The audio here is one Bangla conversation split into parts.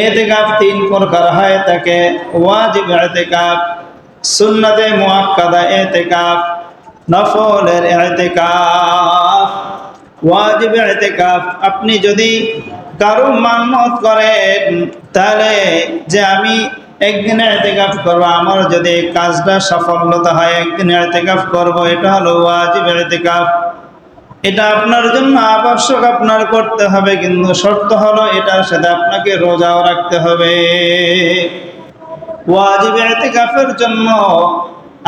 এতেকাফ তিন প্রকার হয় ওয়াজিব সুন্নতে নফলের ওয়াজিব আপনি যদি কারও মান্যত করেন, তাহলে যে আমি একদিন এতেকাফ করব, আমার যদি কাজটা সফলতা হয়, একদিন এতেকাফ করব, এটা হলো ওয়াজিব এতেকাফ। এটা আপনার জন্য আবশ্যক, আপনার করতে হবে, কিন্তু শর্ত হলো এটার সাথে আপনাকে রোজাও রাখতে হবে। ওয়াজিব জন্য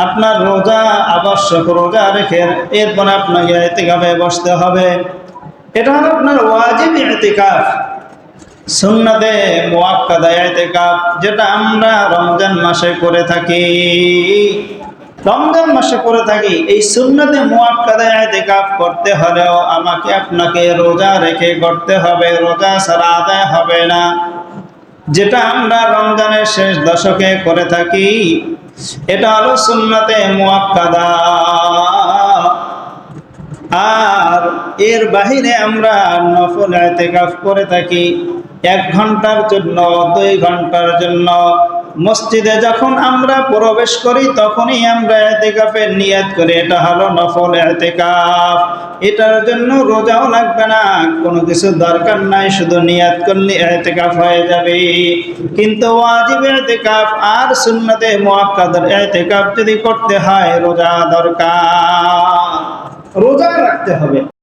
আপনার রোজা আবশ্যক, রোজা রেখে এরপরে আপনাকে এতেকাফে বসতে হবে। এটা হলো আপনার ওয়াজিব এতেকাফ, সুন্নতে মুআক্কাদা ইতিকাফ যেটা আমরা রমজান মাসে করে থাকি। রমজান মাসে করে থাকি, এই সুন্নতে মুআক্কাদা ইতিকাফ করতে হলেও আমাকে আপনাকে রোজা রেখে করতে হবে, রোজা ছাড়া আদায় হবে না। যেটা আমরা রমজানের শেষ দশকে করে থাকি, এটা হলো সুন্নতে মুআক্কাদা আর এর বাহিরে আমরা নফল এতেকাফ করে থাকি, এক ঘণ্টার জন্য, দুই ঘণ্টার জন্য মসজিদে যখন আমরা প্রবেশ করি, তখনই আমরা এতেকাফের নিয়াত করি। এটা হলো নফল এতেকাফ। এটার জন্য রোজাও লাগবে না। কোনো কিছু দরকার নাই, শুধু নিয়াত করলে এতেকাফ হয়ে যাবে। কিন্তু ওয়াজিব এতেকাফ আর সুন্নতে মুআক্কাদার এতেকাফ যদি করতে হয়, রোজা দরকার। রোজা রাখতে হবে।